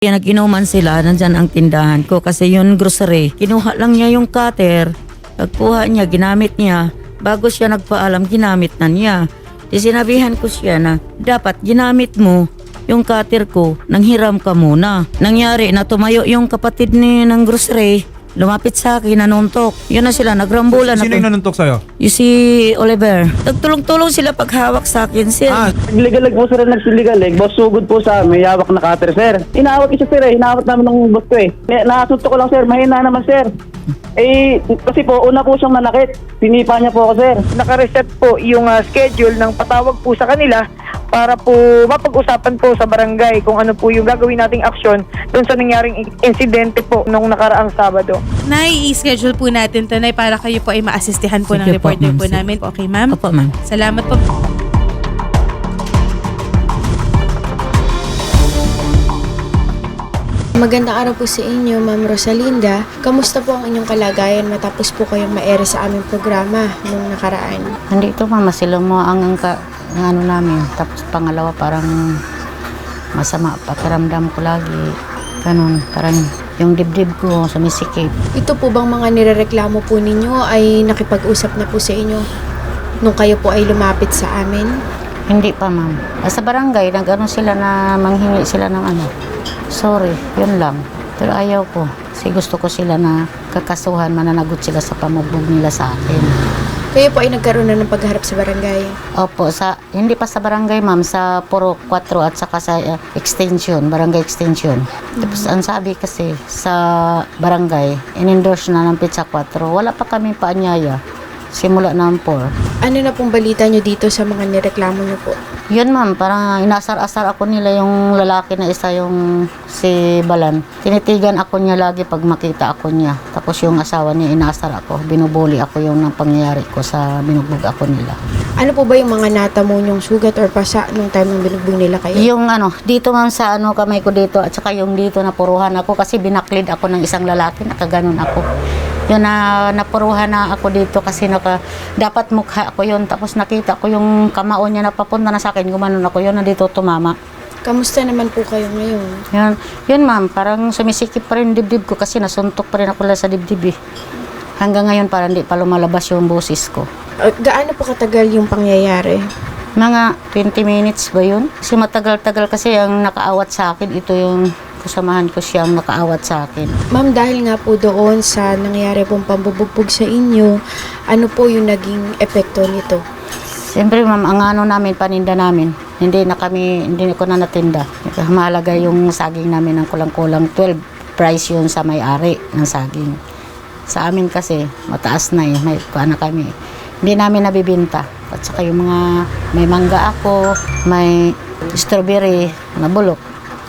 Kaya nag-inuman sila, nandyan ang tindahan ko kasi yun grocery. Kinuha lang niya yung cutter, pagkuha niya, ginamit niya. Bago siya nagpaalam, ginamit na niya. Di sinabihan ko siya na dapat ginamit mo yung cutter ko, nanghiram ka muna. Nangyari na tumayo yung kapatid ni ng grocery, lumapit sa akin, nanuntok. Yun na sila, nagrambulan Sino ako. yung nanuntok sa'yo? Yung si Oliver. Nagtulong-tulong sila paghawak sa akin, sir. Ah, Nagligalig po sir, nagsiligalig. Boss, sugod po sa may hawak na cutter, sir. Inawat isa, sir, eh. Inawat namin ng boss ko, eh. Nakasunto ko lang, sir. Mahina naman, sir. Eh, kasi po, una po siyang nanakit. Pinipa niya po ako, sir. nakareset po yung ah, schedule ng patawag po sa kanila para po mapag-usapan po sa barangay kung ano po yung gagawin nating aksyon doon sa nangyaring in- insidente po nung nakaraang Sabado. Nay, i-schedule po natin to, Nay, para kayo po ay maasistihan po ng Sige po, reporter ma'am. po Sige. namin. Okay, ma'am? Opo, ma'am. Salamat po. Magandang araw po sa inyo, Ma'am Rosalinda. Kamusta po ang inyong kalagayan matapos po kayong ma-air sa aming programa nung nakaraan? Nandito mama sila mo ang, ang, ka, ang ano namin. Tapos pangalawa parang masama pakiramdam ko lagi. Ganun, parang yung dibdib ko sumisikip. Ito po bang mga nirereklamo po ninyo ay nakipag-usap na po sa inyo nung kayo po ay lumapit sa amin? Hindi pa ma'am. Sa barangay, nag-ano sila na manghingi sila ng ano. Sorry, yun lang. Pero ayaw ko. Kasi gusto ko sila na kakasuhan, mananagot sila sa pamugbog nila sa akin. Kayo po ay nagkaroon na ng pagharap sa barangay. Opo, sa hindi pa sa barangay ma'am, sa Puro 4 at saka sa uh, extension, barangay extension. Tapos ang sabi kasi sa barangay, in-endorse na ng Pizza 4, wala pa kami paanyaya. Simula ng 4. Ano na pong balita nyo dito sa mga nireklamo nyo po? Yun ma'am, parang inasar-asar ako nila yung lalaki na isa yung si Balan. Tinitigan ako niya lagi pag makita ako niya. Tapos yung asawa niya inasar ako. Binubuli ako yung nang pangyayari ko sa binugbog ako nila. Ano po ba yung mga natamo nyong sugat or pasa nung time nung binugbog nila kayo? Yung ano, dito ma'am sa ano kamay ko dito at saka yung dito napuruhan ako kasi binaklid ako ng isang lalaki, nakaganon ako. Yun na napuruhan na ako dito kasi naka, dapat mukha ako yun. Tapos nakita ko yung kamao niya na papunta na sa akin, gumanon ako yun, nandito tumama. Kamusta naman po kayo ngayon? Yun, yun ma'am, parang sumisikip pa rin dibdib ko kasi nasuntok pa rin ako lang sa dibdib eh. Hanggang ngayon parang hindi pa lumalabas yung boses ko. Uh, gaano po katagal yung pangyayari? Mga 20 minutes ba yun? Kasi matagal-tagal kasi ang nakaawat sa akin, ito yung kasamahan ko siyang nakaawat sa akin. Ma'am, dahil nga po doon sa nangyari pong pambubugbog sa inyo, ano po yung naging epekto nito? Siyempre ma'am, ang ano namin, paninda namin, hindi na kami, hindi ko na natinda. Mahalaga yung saging namin ng kulang-kulang 12 price yun sa may-ari ng saging. Sa amin kasi, mataas na eh, may kuha na kami. Hindi namin nabibinta. At saka yung mga, may mangga ako, may strawberry na bulok,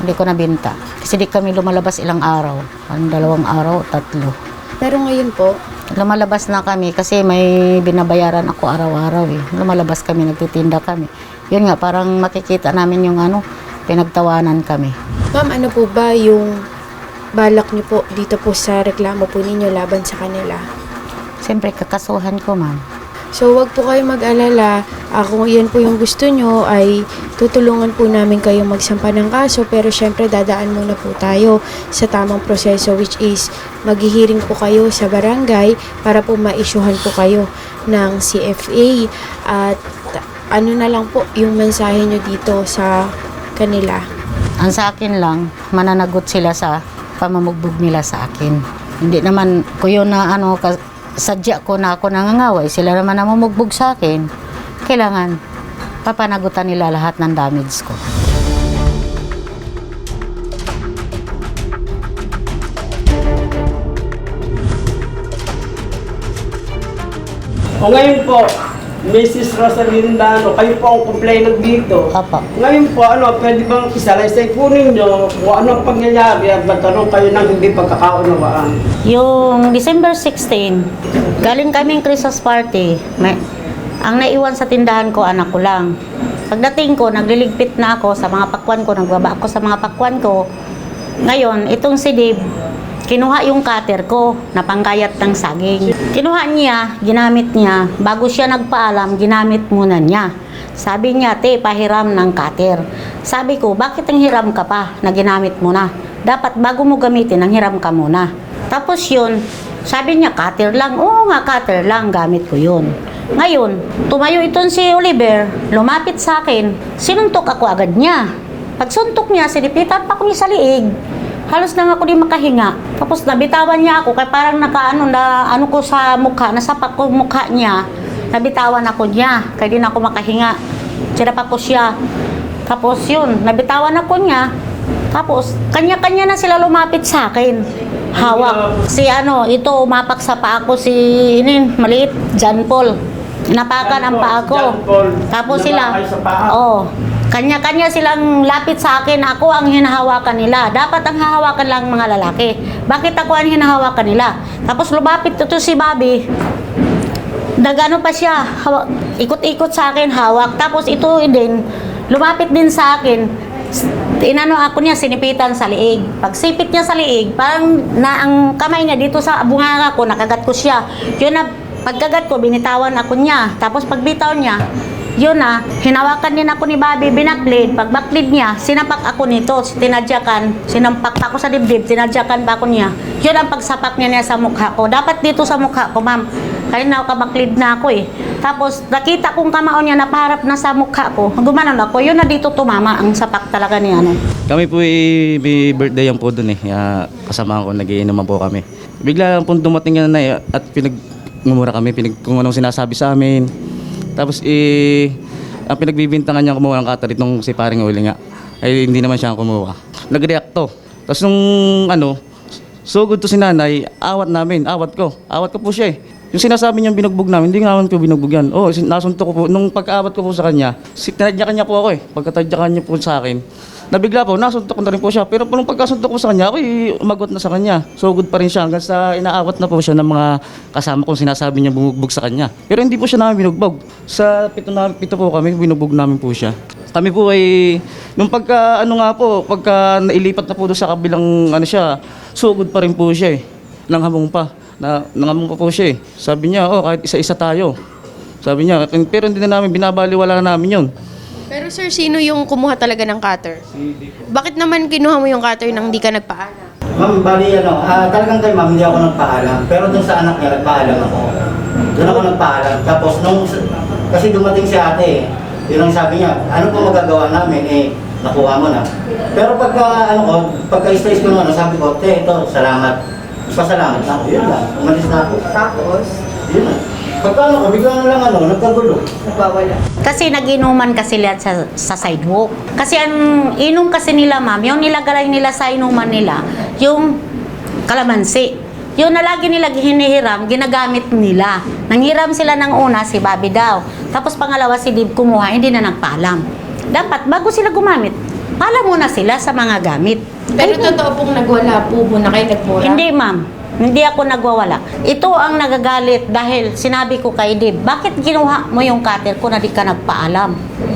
hindi ko nabinta. Kasi di kami lumalabas ilang araw. Ang dalawang araw, tatlo. Pero ngayon po, Lumalabas na kami kasi may binabayaran ako araw-araw eh. Lumalabas kami, nagtitinda kami. Yun nga, parang makikita namin yung ano, pinagtawanan kami. ma'am, ano po ba yung balak niyo po dito po sa reklamo po ninyo laban sa kanila? Siyempre, kakasuhan ko, ma'am. So, wag po kayo mag-alala. Ah, kung yan po yung gusto nyo, ay tutulungan po namin kayo magsampa ng kaso. Pero syempre, dadaan muna po tayo sa tamang proseso which is maghihiring po kayo sa barangay para po ma-issuehan po kayo ng CFA. At ano na lang po yung mensahe nyo dito sa kanila. Ang sa akin lang, mananagot sila sa pamamugbog nila sa akin. Hindi naman ko yun na ano, sadya ko na ako nangangaway. Sila naman namumugbog sa akin. Kailangan papanagutan nila lahat ng damage ko. O ngayon po, Mrs. Rosalinda, ano, kayo po ang complainant dito. Opo. Ngayon po, ano, pwede bang isalaysay po ninyo kung anong pangyayari at nagkaroon kayo ng hindi pagkakaunawaan? Yung December 16, galing kaming Christmas party. May, ang naiwan sa tindahan ko, anak ko lang. Pagdating ko, nagliligpit na ako sa mga pakwan ko, nagbaba ako sa mga pakwan ko. Ngayon, itong si Dave, kinuha yung cutter ko na pangkayat ng saging. Kinuha niya, ginamit niya. Bago siya nagpaalam, ginamit muna niya. Sabi niya, te, pahiram ng cutter. Sabi ko, bakit ang hiram ka pa na ginamit mo na? dapat bago mo gamitin, nanghiram ka muna. Tapos yun, sabi niya, cutter lang. Oo nga, cutter lang, gamit ko yun. Ngayon, tumayo itong si Oliver, lumapit sa akin, sinuntok ako agad niya. Pagsuntok niya, sinipitan pa ko niya sa liig. Halos na nga ako di makahinga. Tapos nabitawan niya ako, kaya parang nakaano na ano ko sa mukha, nasapak ko mukha niya. Nabitawan ako niya, kaya di na ako makahinga. Sinapak ko siya. Tapos yun, nabitawan ako niya. Tapos, kanya-kanya na sila lumapit sa akin. Hawak. Si ano, ito, umapak sa paa ko si, inin, maliit, John Paul. Napakan ang paa ko. Tapos sila, oh, kanya-kanya silang lapit sa akin. Ako ang hinahawakan nila. Dapat ang hahawakan lang mga lalaki. Bakit ako ang hinahawakan nila? Tapos lumapit ito si Bobby. Nagano pa siya, ikot-ikot sa akin, hawak. Tapos ito din, lumapit din sa akin. Inano ako niya, sinipitan sa liig. Pag sipit niya sa liig, parang na ang kamay niya dito sa bunganga ko, nakagat ko siya. Yun na, pagkagat ko, binitawan ako niya. Tapos pagbitaw niya, yun na, hinawakan din ako ni Bobby, binaklid. Pag baklid niya, sinapak ako nito, tinadyakan, sinampak pa ako sa dibdib, tinadyakan pa ako niya. Yun ang pagsapak niya niya sa mukha ko. Dapat dito sa mukha ko, ma'am. Kanina kabaklid na ako eh. Tapos nakita kong kamao niya napaharap na sa mukha ko. Gumanon ako, yun na dito tumama ang sapak talaga ni ano. Kami po eh, may birthday yan po doon eh. Kaya kasama ko, nagiinuman po kami. Bigla lang po dumating yan na at pinagmumura kami, pinag, kung anong sinasabi sa amin. Tapos eh, ang pinagbibintangan niya kumuha ng katarit nung si paring uli nga. Ay hindi naman siya kumuha. Nag-react to. Tapos nung ano, so good to si nanay, awat namin, awat ko. Awat ko po siya eh. Yung sinasabi niyang binugbog namin, hindi naman po binugbog yan. Oo, sin- nasuntok ko po. Nung pagkaawat ko po sa kanya, si, tinadyakan niya po ako eh. Pagkatadyakan niya po sa akin, nabigla po, nasuntok ko na rin po siya. Pero nung pagkasuntok ko sa kanya, ako umagot na sa kanya. So good pa rin siya hanggang sa inaawat na po siya ng mga kasama kong sinasabi niya bumugbog sa kanya. Pero hindi po siya namin binugbog. Sa pito, na, pito po kami, binugbog namin po siya. Kami po ay, nung pagka, ano nga po, pagka nailipat na po doon sa kabilang, ano siya, sugod pa rin po siya eh. Nanghamong pa. Na, nangamong pa po siya eh. Sabi niya, oh, kahit isa-isa tayo. Sabi niya, pero hindi na namin, binabaliwala na namin yun. Pero sir, sino yung kumuha talaga ng cutter? Bakit naman kinuha mo yung cutter nang hindi ka nagpaalam? Ma'am, bali ano, ah, talagang kay ma'am hindi ako nagpaalam. Pero dun sa anak niya, nagpaalam ako. Doon ako nagpaalam. Tapos nung, kasi dumating si ate eh. Yun ang sabi niya, ano po magagawa namin eh, nakuha mo na. Pero pagka, ano ko, pagka stress ko nung ano, sabi ko, te, ito, salamat. Pasalamat na ako, yun lang. Umalis na ako. Tapos, Yun lang. Pagka ano ko, bigla na lang ano, nagkagulo. nagwawala. Kasi naginuman kasi sila sa, sa sidewalk. Kasi ang inom kasi nila, ma'am, yung nilagalay nila sa inuman nila, yung kalamansi. Yun na lagi nila hinihiram, ginagamit nila. Nanghiram sila ng una, si Bobby daw. Tapos pangalawa, si Dib kumuha, hindi na nagpaalam. Dapat, bago sila gumamit, paalam muna sila sa mga gamit. Pero totoo pong nagwala po muna kayo nagmura? Hindi, ma'am. Hindi ako nagwawala. Ito ang nagagalit dahil sinabi ko kay Dib, bakit kinuha mo yung cutter ko na di ka nagpaalam?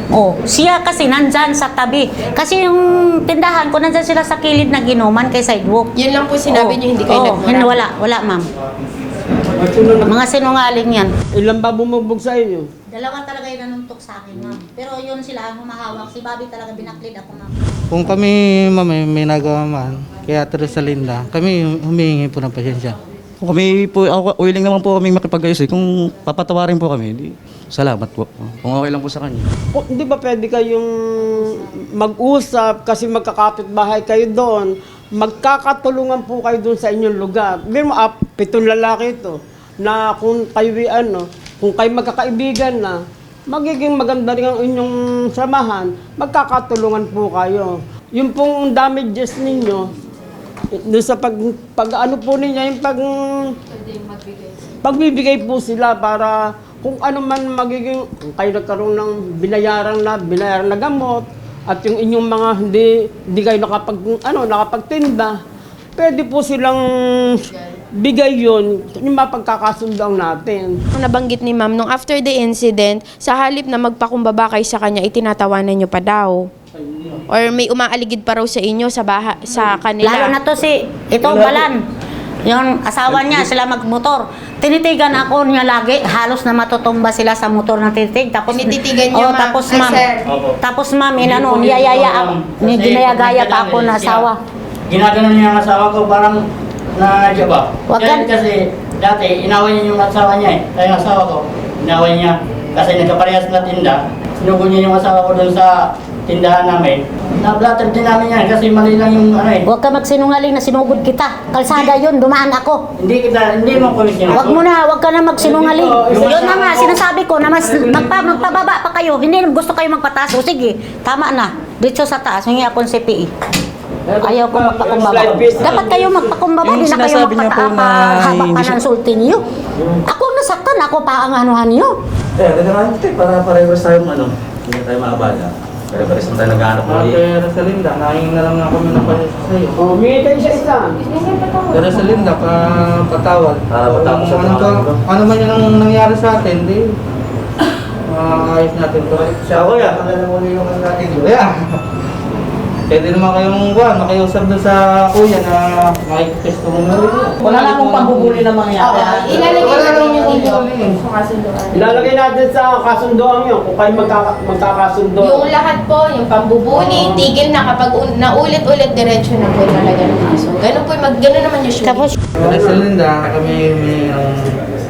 Oh, siya kasi nandyan sa tabi. Kasi yung tindahan ko, nandyan sila sa kilid na ginuman kay sidewalk. Yun lang po sinabi Oh, niyo, hindi kayo oh, nagmura? hin- Wala, wala ma'am. Mga sinungaling yan. Ilan ba bumugbog sa inyo? Dalawa talaga yung nanuntok sa akin, ma'am. Pero yun sila ang humahawak. Si Bobby talaga binaklid ako, ma'am. Kung kami, ma'am, may, may nagawa man, kaya Teresa Linda, kami humihingi po ng pasensya. Kung kami po, ako, willing naman po kami makipag-ayos eh. Kung papatawarin po kami, di, salamat po. Kung okay lang po sa kanya. O, Hindi ba pwede kayong mag-usap kasi magkakapit bahay kayo doon? Magkakatulungan po kayo doon sa inyong lugar. Biro mo, ah, pitong lalaki ito na kung kayo ano, kung kayo magkakaibigan na, magiging maganda rin ang inyong samahan, magkakatulungan po kayo. Yung pong damages ninyo, doon sa pag, pag ano po ninyo, yung pag, pagbibigay po sila para kung ano man magiging, kung kayo nagkaroon ng binayaran na, binayaran na gamot, at yung inyong mga hindi, hindi kayo nakapag, ano, nakapagtinda, pwede po silang bigay yon yung mapagkakasundaw natin. Ang nabanggit ni ma'am, nung after the incident, sa halip na magpakumbaba kayo sa kanya, itinatawanan niyo pa daw. Or may umaaligid pa raw sa inyo sa baha, sa kanila. Lalo na to si, ito, Balan. Yung asawa niya, sila magmotor. Tinitigan ako niya lagi, halos na matutumba sila sa motor na tinitig. Tapos, Tinititigan niyo, oh, ma'am? tapos Ay, ma'am, sir. tapos ma'am, inano, niyayaya ako, ni ginayagaya pa ako na asawa. ginagano niya ang asawa ko parang na ba? Wag Yan kasi dati inaway niya yung asawa niya eh. Ay, yung asawa ko, inaway niya. Kasi nagkaparehas na tinda. Sinugo niya yung asawa ko doon sa tindahan namin. Na-blatter din namin yan kasi mali lang yung ano eh. Huwag ka magsinungaling na sinugod kita. Kalsada yun, dumaan ako. Hindi kita, hindi mo ko sinugo. Huwag mo na, huwag ka na magsinungaling. Yun na nga, sinasabi ko na mas magpa, magpababa pa kayo. Hindi gusto kayo magpataas. O sige, tama na. Dito sa taas, hingi akong CPE. Ayaw ko magpakumbaba. Dapat kayo magpakumbaba, Yung di na kayo sinasabi niya po magpataas. na Haba hindi pa ng sulti niyo. Ako ang nasaktan, ako pa ang anuhan niyo. Eh, natin para parehas tayong ano, hindi tayo maabala. Pare-pares na tayo naghahanap ng Ate Rosalinda, nahingin na lang ako ng pasensya sa'yo. Oh, humingi tayo sa isa. Ate Rosalinda, pa, patawad. Ah, patapos Kung sa ano, ka- ano man yung nangyari sa atin, di. Maayos natin to. Siya ko yan, pala mo yung ano natin yun. Pwede naman kayong buwan, makiusap doon sa kuya na makikitestimony. Wala na akong pambubuli na mangyayari. Ilalagay Wala natin yung ito sa kasunduan. Ilalagay natin sa kasundoan yun kung kayo magkaka- magkakasundo. Yung lahat po, yung pambubuli, tigil na kapag un- naulit-ulit, diretso na po talaga ng kaso. Ganun po, mag, ganun naman usually. Tapos, Ate Rosalinda, kami may um,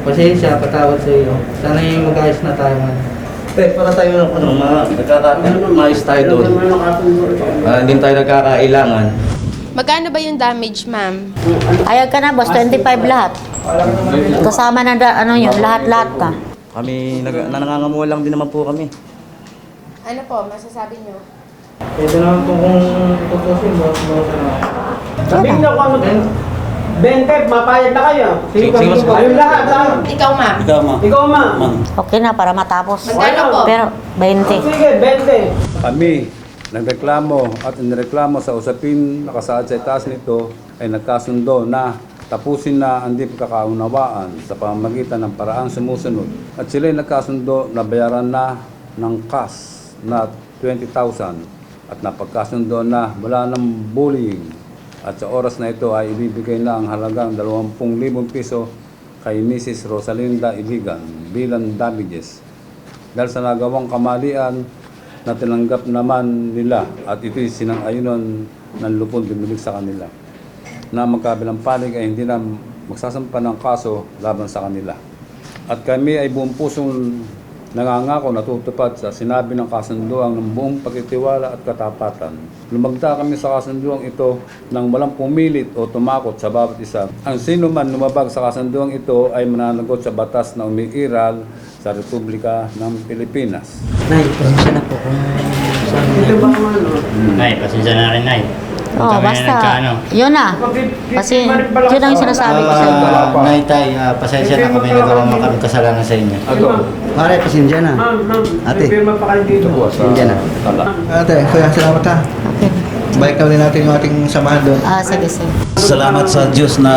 pasensya, patawad sa iyo. Sana yung mag-ayos na tayo man. Eh, para tayo ng ano, mga nagkaka- maayos tayo doon. Ito? Ah, hindi tayo nagkakailangan. Magkano ba yung damage, ma'am? ayag ka na, boss, 25 lahat. Kasama na da, ano yun, lahat-lahat ka. Kami, nag, nangangamuha lang din naman po kami. Ano po, masasabi nyo? Pwede naman po kung tutusin, boss, boss, ano. Sabihin niyo kung ano. 20, mapayag na kayo. Sige, Sige, sige. Ayun lahat, ha? Ikaw, ma'am. Ikaw, ma. Ikaw, ma. Okay na, para matapos. Magkano po? Pero, 20. Sige, 20. Kami, nagreklamo at inireklamo sa usapin nakasaad sa itaas nito ay nagkasundo na tapusin na ang di pagkakaunawaan sa pamamagitan ng paraang sumusunod. At sila ay nagkasundo na bayaran na ng cash na 20,000 at napagkasundo na wala ng bullying. At sa oras na ito ay ibibigay na ang halagang 20,000 piso kay Mrs. Rosalinda Ibigan bilang damages dahil sa nagawang kamalian na tinanggap naman nila at ito'y sinang-ayunan ng lupon binilig sa kanila na magkabilang panig ay hindi na magsasampa ng kaso laban sa kanila. At kami ay buong pusong nangangako na tutupad sa sinabi ng kasunduang ng buong pagtitiwala at katapatan. Lumagda kami sa kasunduang ito nang walang pumilit o tumakot sa bawat isa. Ang sino man lumabag sa kasunduang ito ay mananagot sa batas na umiiral sa Republika ng Pilipinas. Nay, pasensya na po kung Nay, pasensya na rin, Nay. Oh, Kami basta. nagkaano. Yun na. Kasi, yun ang sinasabi ko sa inyo. Ah, Nay, tay, ah, pasensya na kami nagawa mga kami kasalanan sa inyo. Pare, pasensya na. Ate. Pasensya na. Ate, kuya, salamat ha. Okay. Balik na ulit natin yung ating samahan doon. Ah, sige, sige. Salamat sa Diyos na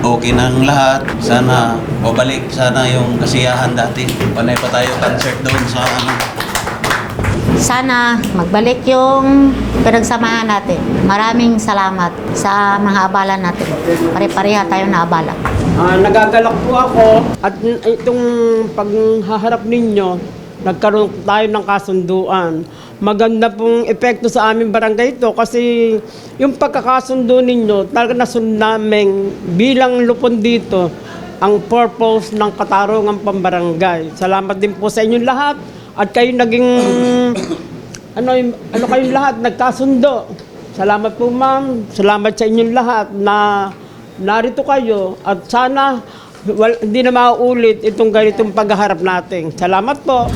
okay ng lahat. Sana mabalik sana yung kasiyahan dati. Panay pa tayo concert doon sa ano. Sana magbalik yung pinagsamahan natin. Maraming salamat sa mga abala natin. Pare-pareha tayo na abala. Ah, nagagalak po ako at itong paghaharap ninyo, nagkaroon tayo ng kasunduan. Maganda pong epekto sa aming barangay ito kasi yung pagkakasundo ninyo, talaga nasunod namin bilang lupon dito ang purpose ng katarungan pambarangay. Salamat din po sa inyong lahat at kayo naging ano ano kayong lahat nagkasundo. Salamat po ma'am. Salamat sa inyong lahat na narito kayo at sana wal, hindi na mauulit itong ganitong paghaharap natin. Salamat po.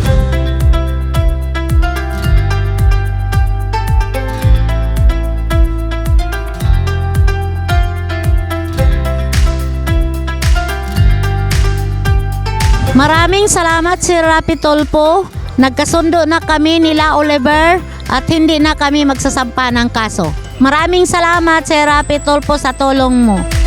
Maraming salamat si Rapi Tolpo. Nagkasundo na kami nila Oliver at hindi na kami magsasampa ng kaso. Maraming salamat si Rapi Tolpo sa tulong mo.